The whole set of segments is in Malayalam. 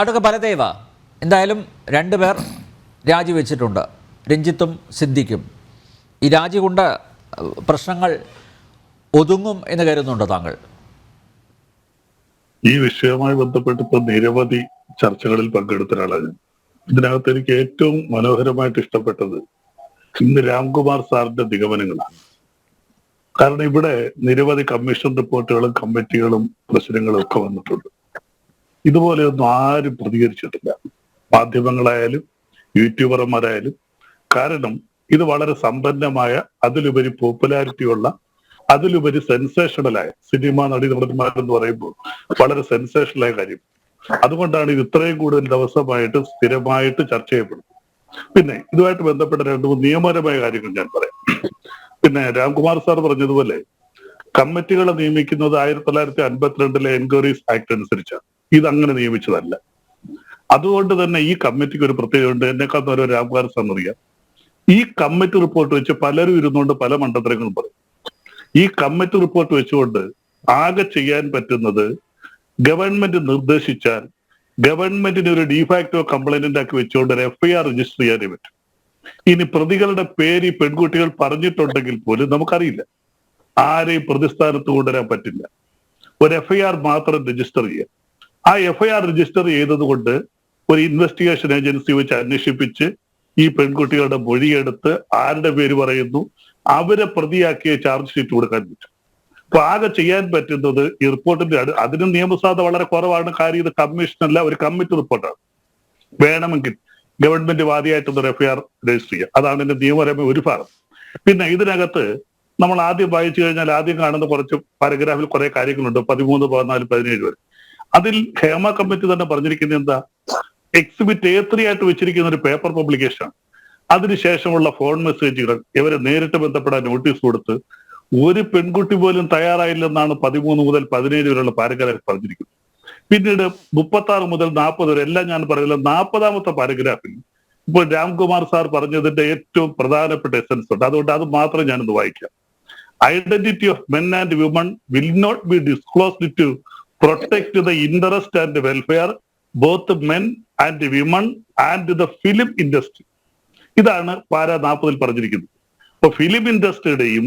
അടുക്ക ബലദേവ എന്തായാലും രണ്ടുപേർ രാജിവെച്ചിട്ടുണ്ട്. രഞ്ജിത്തും സിദ്ധിക്കും ഈ രാജി കൊണ്ട് പ്രശ്നങ്ങൾ ഒതുങ്ങും എന്ന് കരുതുന്നുണ്ടോ താങ്കൾ? ഈ വിഷയവുമായി ബന്ധപ്പെട്ട് ഇപ്പൊ നിരവധി ചർച്ചകളിൽ പങ്കെടുത്ത ഒരാളാണ്. ഇതിനകത്ത് എനിക്ക് ഏറ്റവും മനോഹരമായിട്ട് ഇഷ്ടപ്പെട്ടത് ഇന്ന് രാംകുമാർ സാറിന്റെ നിഗമനങ്ങളാണ്. കാരണം ഇവിടെ നിരവധി കമ്മീഷൻ റിപ്പോർട്ടുകളും കമ്മിറ്റികളും പ്രശ്നങ്ങളും ഒക്കെ വന്നിട്ടുണ്ട്. ഇതുപോലെയൊന്നും ആരും പ്രതികരിച്ചിട്ടില്ല. മാധ്യമങ്ങളായാലും യൂട്യൂബർമാരായാലും. കാരണം ഇത് വളരെ സമ്പന്നമായ അതിലുപരി പോപ്പുലാരിറ്റിയുള്ള അതിലുപരി സെൻസേഷണലായ സിനിമ നടി നടന്മാരെന്ന് പറയുമ്പോൾ വളരെ സെൻസേഷണലായ കാര്യം. അതുകൊണ്ടാണ് ഇത് ഇത്രയും കൂടുതൽ ദിവസമായിട്ട് സ്ഥിരമായിട്ട് ചർച്ച ചെയ്യപ്പെടുന്നത്. പിന്നെ ഇതുമായിട്ട് ബന്ധപ്പെട്ട രണ്ട് മൂന്ന് നിയമപരമായ കാര്യങ്ങൾ ഞാൻ പറയാം. പിന്നെ രാംകുമാർ സാർ പറഞ്ഞതുപോലെ കമ്മിറ്റികളെ നിയമിക്കുന്നത് ആയിരത്തി തൊള്ളായിരത്തി അൻപത്തിരണ്ടിലെ എൻക്വയറീസ് ആക്ട് അനുസരിച്ചാണ്. ഇത് അങ്ങനെ നിയമിച്ചതല്ല. അതുകൊണ്ട് തന്നെ ഈ കമ്മിറ്റിക്ക് ഒരു പ്രത്യേകതയുണ്ട് എന്നെക്കാൾ ഒരു രാംകാർ സാർ ഈ കമ്മിറ്റി റിപ്പോർട്ട് വെച്ച് പലരും ഇരുന്നുകൊണ്ട് പല മണ്ഡലങ്ങളും പറയും. ഈ കമ്മിറ്റി റിപ്പോർട്ട് വെച്ചുകൊണ്ട് ആകെ ചെയ്യാൻ പറ്റുന്നത് ഗവൺമെന്റ് നിർദ്ദേശിച്ചാൽ ഗവൺമെന്റിന് ഒരു ഡിഫാക്ടോ കംപ്ലൈന്റ് ആക്കി വെച്ചുകൊണ്ട് ഒരു എഫ്ഐആർ രജിസ്റ്റർ ചെയ്യാനേ പറ്റും. ഇനി പ്രതികളുടെ പേര് ഈ പെൺകുട്ടികൾ പറഞ്ഞിട്ടുണ്ടെങ്കിൽ പോലും നമുക്കറിയില്ല. ആരെയും പ്രതിസ്ഥാനത്ത് കൊണ്ടുവരാൻ പറ്റില്ല. ഒരു എഫ്ഐആർ മാത്രം രജിസ്റ്റർ ചെയ്യുക ആ എഫ്ഐആർ രജിസ്റ്റർ ചെയ്തതുകൊണ്ട് ഒരു ഇൻവെസ്റ്റിഗേഷൻ ഏജൻസി വെച്ച് അന്വേഷിപ്പിച്ച് ഈ പെൺകുട്ടികളുടെ മൊഴിയെടുത്ത് ആരുടെ പേര് പറയുന്നു അവരെ പ്രതിയാക്കിയ ചാർജ് ഷീറ്റ് കൊടുക്കാൻ പറ്റും അപ്പൊ ആകെ ചെയ്യാൻ പറ്റുന്നത് ഈ റിപ്പോർട്ടിന്റെ അതിന് നിയമസാധ വളരെ കുറവാണ്. കാര്യം ഇത് കമ്മീഷനല്ല ഒരു കമ്മിറ്റി റിപ്പോർട്ടാണ്. വേണമെങ്കിൽ ഗവൺമെന്റ് വാദിയായിട്ടൊന്ന് എഫ്ഐആർ രജിസ്റ്റർ ചെയ്യുക അതാണ് എന്റെ നിയമപരമായ ഒരു ഭാഗം. പിന്നെ ഇതിനകത്ത് നമ്മൾ ആദ്യം വായിച്ചു കഴിഞ്ഞാൽ ആദ്യം കാണുന്ന കുറച്ച് പാരഗ്രാഫിൽ കുറെ കാര്യങ്ങളുണ്ട്. പതിമൂന്ന് പതിനാല് പതിനേഴ് വരെ. അതിൽ ഹേമ കമ്മിറ്റി തന്നെ പറഞ്ഞിരിക്കുന്നത് എന്താ? എക്സിബിറ്റ് എ ത്രീ ആയിട്ട് വെച്ചിരിക്കുന്ന ഒരു പേപ്പർ പബ്ലിക്കേഷൻ അതിനുശേഷമുള്ള ഫോൺ മെസ്സേജുകൾ ഇവരെ നേരിട്ട് ബന്ധപ്പെടാൻ നോട്ടീസ് കൊടുത്ത് ഒരു പെൺകുട്ടി പോലും തയ്യാറായില്ലെന്നാണ് പതിമൂന്ന് മുതൽ പതിനേഴ് വരെയുള്ള പാരഗ്രാഫ് പറഞ്ഞിരിക്കുന്നത്. പിന്നീട് മുപ്പത്തി ആറ് മുതൽ നാൽപ്പത് വരെ എല്ലാം ഞാൻ പറയുന്നത് നാൽപ്പതാമത്തെ പാരഗ്രാഫിൽ ഇപ്പോൾ രാംകുമാർ സാർ പറഞ്ഞതിന്റെ ഏറ്റവും പ്രധാനപ്പെട്ട എസൻസ് ഉണ്ട്. അതുകൊണ്ട് അത് മാത്രം ഞാനൊന്ന് വായിക്കാം. Identity of men and women will not be disclosed to protect the interest and welfare both men and women and the film industry ഇതാണ് പാര നാൽപ്പതിൽ പറഞ്ഞിരിക്കുന്നത്. അപ്പൊ ഫിലിം ഇൻഡസ്ട്രിയുടെയും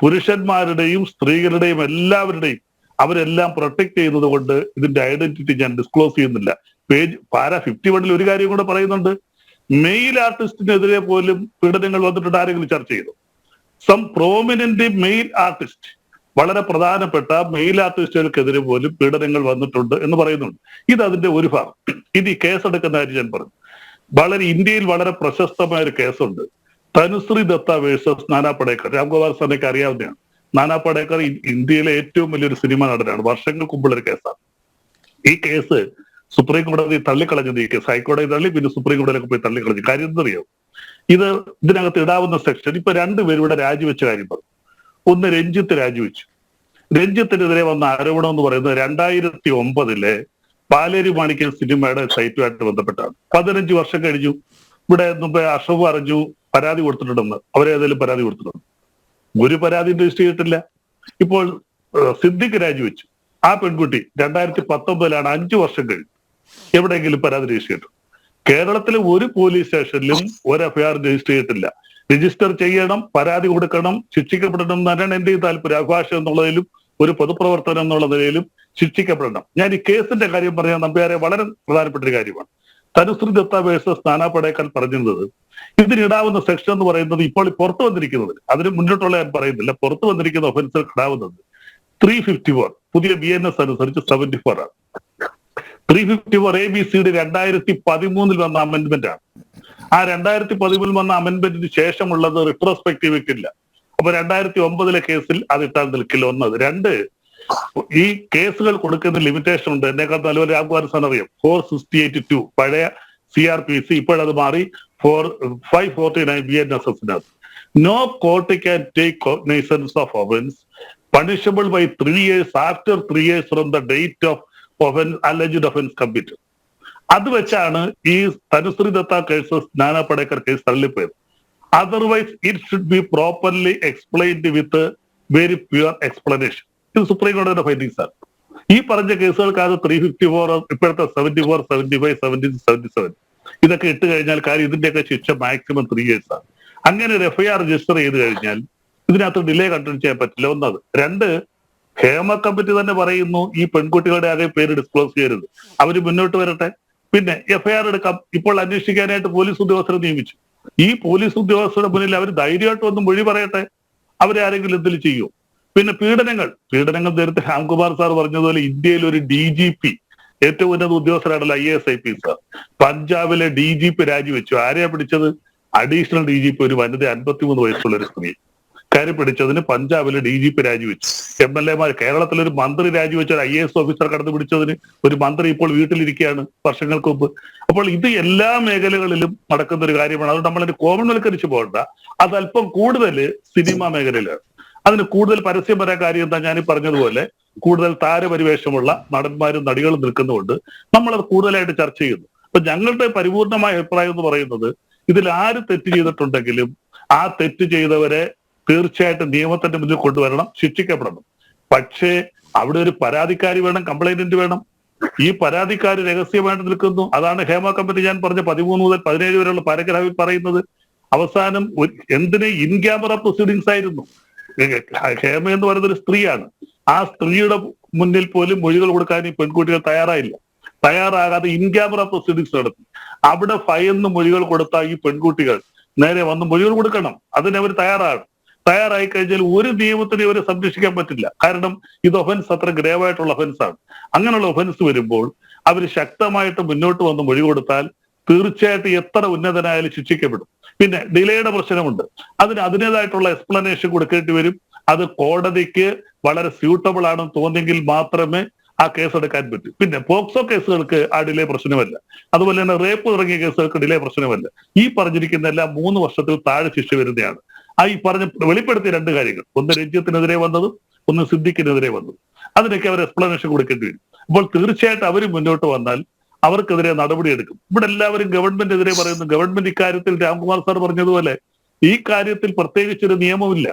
പുരുഷന്മാരുടെയും സ്ത്രീകളുടെയും എല്ലാവരുടെയും അവരെല്ലാം പ്രൊട്ടക്ട് ചെയ്യുന്നത് കൊണ്ട് ഇതിന്റെ ഐഡന്റിറ്റി ഞാൻ ഡിസ്ക്ലോസ് ചെയ്യുന്നില്ല. പേജ് പാര ഫിഫ്റ്റി വണ്ണിൽ ഒരു കാര്യം കൂടെ പറയുന്നുണ്ട്. മെയിൽ ആർട്ടിസ്റ്റിനെതിരെ പോലും പീഡനങ്ങൾ വന്നിട്ടുണ്ട് ആരെങ്കിലും ചർച്ച ചെയ്തു? സം പ്രോമിനന്റ് മെയിൽ ആർട്ടിസ്റ്റ് വളരെ പ്രധാനപ്പെട്ട മെയിൽ ആർട്ടിസ്റ്റുകൾക്കെതിരെ പോലും പീഡനങ്ങൾ വന്നിട്ടുണ്ട് എന്ന് പറയുന്നുണ്ട്. ഇത് അതിന്റെ ഒരു ഭാഗം. ഇത് ഈ കേസെടുക്കുന്ന കാര്യം ഞാൻ പറഞ്ഞു. വളരെ ഇന്ത്യയിൽ വളരെ പ്രശസ്തമായ ഒരു കേസുണ്ട്. തനുശ്രീ ദത്ത വേഴ്സസ് നാനാ പടേക്കർ. രാംഗോപാൽ സാറിനൊക്കെ അറിയാവുന്നതാണ്. നാനാ പടേക്കർ ഇന്ത്യയിലെ ഏറ്റവും വലിയൊരു സിനിമ നടനാണ്. വർഷങ്ങൾക്ക് മുമ്പുള്ള ഒരു കേസാണ്. ഈ കേസ് സുപ്രീം കോടതി തള്ളിക്കളഞ്ഞത്. ഈ കേസ് ഹൈക്കോടതി തള്ളി പിന്നെ സുപ്രീം കോടതിയിലൊക്കെ പോയി തള്ളിക്കളഞ്ഞു. കാര്യം എന്തറിയാവും ഇത് ഇതിനകത്ത് ഇടാവുന്ന സെക്ഷൻ ഇപ്പൊ രണ്ടുപേരും ഇവിടെ രാജിവെച്ച കാര്യം പറഞ്ഞു. ഒന്ന് രഞ്ജിത്ത് രാജിവെച്ചു. രഞ്ജിത്തിനെതിരെ വന്ന ആരോപണം എന്ന് പറയുന്നത് രണ്ടായിരത്തി ഒമ്പതിലെ പാലേരി മാണിക്യ സിനിമയുടെ സൈറ്റുമായിട്ട് ബന്ധപ്പെട്ടാണ്. പതിനഞ്ച് വർഷം കഴിഞ്ഞു. ഇവിടെ അഷഫ് പറഞ്ഞു പരാതി കൊടുത്തിട്ടുണ്ടെന്ന്. അവരേതെങ്കിലും പരാതി കൊടുത്തിട്ടുണ്ട്? ഒരു പരാതി രജിസ്റ്റർ ചെയ്തിട്ടില്ല. ഇപ്പോൾ സിദ്ദിഖ് രാജിവെച്ചു. ആ പെൺകുട്ടി രണ്ടായിരത്തി പത്തൊമ്പതിലാണ് അഞ്ചു വർഷം കഴിഞ്ഞു. എവിടെയെങ്കിലും പരാതി രജിസ്റ്റർ ചെയ്തിട്ടുണ്ട്? കേരളത്തിലെ ഒരു പോലീസ് സ്റ്റേഷനിലും ഒരു എഫ്ഐആർ രജിസ്റ്റർ ചെയ്തിട്ടില്ല. രജിസ്റ്റർ ചെയ്യണം പരാതി കൊടുക്കണം ശിക്ഷിക്കപ്പെടണം എന്നാണ് എന്റെ താല്പര്യം. അഭിഭാഷ എന്നുള്ളതിലും ഒരു പൊതുപ്രവർത്തനം എന്നുള്ള നിലയിലും ശിക്ഷിക്കപ്പെടണം. ഞാൻ ഈ കേസിന്റെ കാര്യം പറഞ്ഞാൽ നമ്പ്യാരെ വളരെ പ്രധാനപ്പെട്ട ഒരു കാര്യമാണ്. തനുശ്രീ ദത്ത വേഴ്സസ് നാനാ പറഞ്ഞിരുന്നത് ഇതിനിടാവുന്ന സെക്ഷൻ എന്ന് പറയുന്നത് ഇപ്പോൾ പുറത്തു വന്നിരിക്കുന്നത് അതിന് മുന്നോട്ടുള്ള ഞാൻ പറയുന്നില്ല പുറത്തു വന്നിരിക്കുന്ന ഒഫൻസിൽ ഇടാവുന്നത് ത്രീ ഫിഫ്റ്റി ഫോർ പുതിയ ബി എൻ എസ് അനുസരിച്ച് സെവന്റി ഫോർ ആണ്. Three fifty four A B സിയുടെ രണ്ടായിരത്തി പതിമൂന്നിൽ വന്ന അമെന്റ്മെന്റ് ആണ്. ആ രണ്ടായിരത്തി പതിമൂന്നിൽ വന്ന അമെന്റ്മെന്റിന് ശേഷമുള്ളത് റിട്രോസ്പെക്റ്റീവ് ഇല്ല. അപ്പൊ രണ്ടായിരത്തി ഒമ്പതിലെ കേസിൽ അത് ഇട്ടാൽ നിൽക്കില്ല ഒന്നത് രണ്ട് ഈ കേസുകൾ കൊടുക്കുന്ന ലിമിറ്റേഷൻ ഉണ്ട്. എന്നെക്കാൾ നല്ലൊരു രാംകുമാർ സാർ അറിയാം. ഫോർ സിക്സ്റ്റി എയ്റ്റ് ടു പഴയ സി ആർ പി സി ഇപ്പോഴത് മാറി four five forty nine B N S എസിനകത്ത് no court can take cognizance of offence punishable by three years after three years from the date of offence alleged offence commit അത് വെച്ചാണ് ഈ Tanushree Dutta cases Nana Patekar case തള്ളിപ്പോയത്. Otherwise it should be properly explained with very pure explanation ഇത് സുപ്രീം കോടതിയുടെ ഫൈൻഡിങ്സ് ആണ്. ഈ പറഞ്ഞ കേസുകൾക്കകത്ത് ത്രീ ഫിഫ്റ്റി ഫോർ ഇപ്പോഴത്തെ seventy four seventy five seventy seventy seven ഇതൊക്കെ ഇട്ട് കഴിഞ്ഞാൽ കാര്യം ഇതിന്റെയൊക്കെ ശിക്ഷ മാക്സിമം ത്രീ ഇയേഴ്സ് ആണ്. അങ്ങനെ ഒരു എഫ്ഐആർ രജിസ്റ്റർ ചെയ്ത് കഴിഞ്ഞാൽ ഇതിനകത്ത് ഡിലേ കണ്ടിന്യൂ ചെയ്യാൻ പറ്റില്ല. ഒന്നത്. രണ്ട് ഹേമ കമ്മിറ്റി തന്നെ പറയുന്നു ഈ പെൺകുട്ടികളുടെ ആകെ പേര് ഡിസ്ക്ലോസ് ചെയ്യരുത്. അവർ മുന്നോട്ട് വരട്ടെ. പിന്നെ എഫ്ഐആർ എടുക്കാം. ഇപ്പോൾ അന്വേഷിക്കാനായിട്ട് പോലീസ് ഉദ്യോഗസ്ഥരെ നിയമിച്ചു. ഈ പോലീസ് ഉദ്യോഗസ്ഥരുടെ മുന്നിൽ അവർ ധൈര്യമായിട്ട് ഒന്നും മൊഴി പറയട്ടെ. അവരെ ആരെങ്കിലും എന്തിൽ ചെയ്യൂ പിന്നെ പീഡനങ്ങൾ. പീഡനങ്ങൾ നേരത്തെ രാംകുമാർ സാർ പറഞ്ഞതുപോലെ ഇന്ത്യയിൽ ഒരു ഡി ജി പി ഏറ്റവും ഉന്നത ഉദ്യോഗസ്ഥരാണല്ലോ I S I P sir പഞ്ചാബിലെ ഡി ജി പി രാജിവെച്ചു. ആരെയാ പിടിച്ചത്? അഡീഷണൽ ഡി ജി പി ഒരു വനിത അൻപത്തിമൂന്ന് വയസ്സുള്ള ഒരു സ്ത്രീ. കയറി പിടിച്ചതിന് പഞ്ചാബിലെ ഡി ജി പി രാജിവെച്ചു. എം എൽ എമാർ കേരളത്തിലെ ഒരു മന്ത്രി രാജിവെച്ച ഒരു ഐ എസ് ഓഫീസർ കടന്നു പിടിച്ചതിന് ഒരു മന്ത്രി ഇപ്പോൾ വീട്ടിലിരിക്കുകയാണ് വർഷങ്ങൾക്ക് മുമ്പ്. അപ്പോൾ ഇത് എല്ലാ മേഖലകളിലും നടക്കുന്ന ഒരു കാര്യമാണ്. അതുകൊണ്ട് നമ്മളൊരു കോമൺവൽക്കരിച്ച് പോകണ്ട. അത് അല്പം കൂടുതൽ സിനിമ മേഖലയിലാണ്. അതിന് കൂടുതൽ പരസ്യം വരാൻ കാര്യം എന്താ? ഞാൻ പറഞ്ഞതുപോലെ കൂടുതൽ താരപരിവേഷമുള്ള നടന്മാരും നടികളും നിൽക്കുന്നതുകൊണ്ട് നമ്മളത് കൂടുതലായിട്ട് ചർച്ച ചെയ്യുന്നു. അപ്പൊ ഞങ്ങളുടെ പരിപൂർണമായ അഭിപ്രായം എന്ന് പറയുന്നത് ഇതിൽ ആര് തെറ്റ് ചെയ്തിട്ടുണ്ടെങ്കിലും ആ തെറ്റ് ചെയ്തവരെ തീർച്ചയായിട്ടും നിയമത്തിന്റെ മുന്നിൽ കൊണ്ടുവരണം ശിക്ഷിക്കപ്പെടണം. പക്ഷേ അവിടെ ഒരു പരാതിക്കാരി വേണം കംപ്ലൈന്റ് വേണം. ഈ പരാതിക്കാരി രഹസ്യമായിട്ട് നിൽക്കുന്നു. അതാണ് ഹേമ കമ്പനി ഞാൻ പറഞ്ഞ പതിമൂന്ന് മുതൽ പതിനേഴ് വരെയുള്ള പാരഗ്രാഫിൽ പറയുന്നത്. അവസാനം എന്തിനെ ഇൻ ക്യാമറ പ്രൊസീഡിങ്സ് ആയിരുന്നു? ഹേമ എന്ന് പറയുന്ന ഒരു സ്ത്രീയാണ്. ആ സ്ത്രീയുടെ മുന്നിൽ പോലും മൊഴികൾ കൊടുക്കാൻ ഈ പെൺകുട്ടികൾ തയ്യാറായില്ല. തയ്യാറാകാതെ ഇൻ ക്യാമറ പ്രൊസീഡിങ്സ് നടത്തി. അവിടെ ഭയന്ന് മൊഴികൾ കൊടുത്ത ഈ പെൺകുട്ടികൾ നേരെ വന്ന് മൊഴികൾ കൊടുക്കണം. അതിനവർ തയ്യാറാണ്. തയ്യാറായി കഴിഞ്ഞാൽ ഒരു നിയമത്തിനെ ഇവരെ സംരക്ഷിക്കാൻ പറ്റില്ല. കാരണം ഇത് ഒഫൻസ് അത്ര ഗ്രേവായിട്ടുള്ള ഒഫൻസാണ് അങ്ങനെയുള്ള ഒഫൻസ് വരുമ്പോൾ അവർ ശക്തമായിട്ട് മുന്നോട്ട് വന്ന് മൊഴി കൊടുത്താൽ തീർച്ചയായിട്ടും എത്ര ഉന്നതനായാലും ശിക്ഷിക്കപ്പെടും. പിന്നെ ഡിലേയുടെ പ്രശ്നമുണ്ട്. അതിന് അതിന്റെതായിട്ടുള്ള എക്സ്പ്ലനേഷൻ കൊടുക്കേണ്ടി വരും. അത് കോടതിക്ക് വളരെ സ്യൂട്ടബിൾ ആണെന്ന് തോന്നിയെങ്കിൽ മാത്രമേ ആ കേസ് എടുക്കാൻ പറ്റൂ. പിന്നെ പോക്സോ കേസുകൾക്ക് ആ ഡിലേ പ്രശ്നമല്ല. അതുപോലെ തന്നെ റേപ്പ് തുടങ്ങിയ കേസുകൾക്ക് ഡിലേ പ്രശ്നമല്ല. ഈ പറഞ്ഞിരിക്കുന്ന എല്ലാം മൂന്ന് വർഷത്തിൽ താഴെ ശിക്ഷ വരുന്നതാണ്. ആ ഈ പറഞ്ഞ വെളിപ്പെടുത്തിയ രണ്ട് കാര്യങ്ങൾ. ഒന്ന് രഞ്ജിത്തിനെതിരെ വന്നതും ഒന്ന് സിദ്ദിഖിനെതിരെ വന്നതും. അതിനൊക്കെ അവർ എക്സ്പ്ലനേഷൻ കൊടുക്കേണ്ടി വരും. അപ്പോൾ തീർച്ചയായിട്ടും അവർ മുന്നോട്ട് വന്നാൽ അവർക്കെതിരെ നടപടിയെടുക്കും ഇവിടെ എല്ലാവരും ഗവൺമെന്റ് എതിരെ പറയുന്നു. ഗവൺമെന്റ് ഇക്കാര്യത്തിൽ രാംകുമാർ സാർ പറഞ്ഞതുപോലെ ഈ കാര്യത്തിൽ പ്രത്യേകിച്ചൊരു നിയമമില്ല.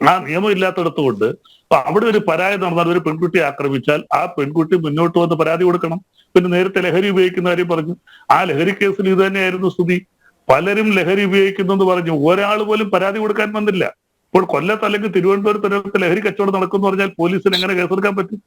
ആ നിയമം ഇല്ലാത്തടത്തുകൊണ്ട് അവിടെ ഒരു പരാതി നടന്നാൽ ഒരു പെൺകുട്ടിയെ ആക്രമിച്ചാൽ ആ പെൺകുട്ടി മുന്നോട്ട് വന്ന് പരാതി കൊടുക്കണം. പിന്നെ നേരത്തെ ലഹരി ഉപയോഗിക്കുന്ന കാര്യം പറഞ്ഞു. ആ ലഹരി കേസിൽ ഇത് തന്നെയായിരുന്നു സ്ഥിതി. പലരും ലഹരി ഉപയോഗിക്കുന്നു എന്ന് പറഞ്ഞു. ഒരാൾ പോലും പരാതി കൊടുക്കാൻ വന്നില്ല. ഇപ്പോൾ കൊല്ലത്ത് അല്ലെങ്കിൽ തിരുവനന്തപുരത്ത് ലഹരി കച്ചവടം നടക്കുന്നു പറഞ്ഞാൽ പോലീസിന് എങ്ങനെ കേസെടുക്കാൻ പറ്റും?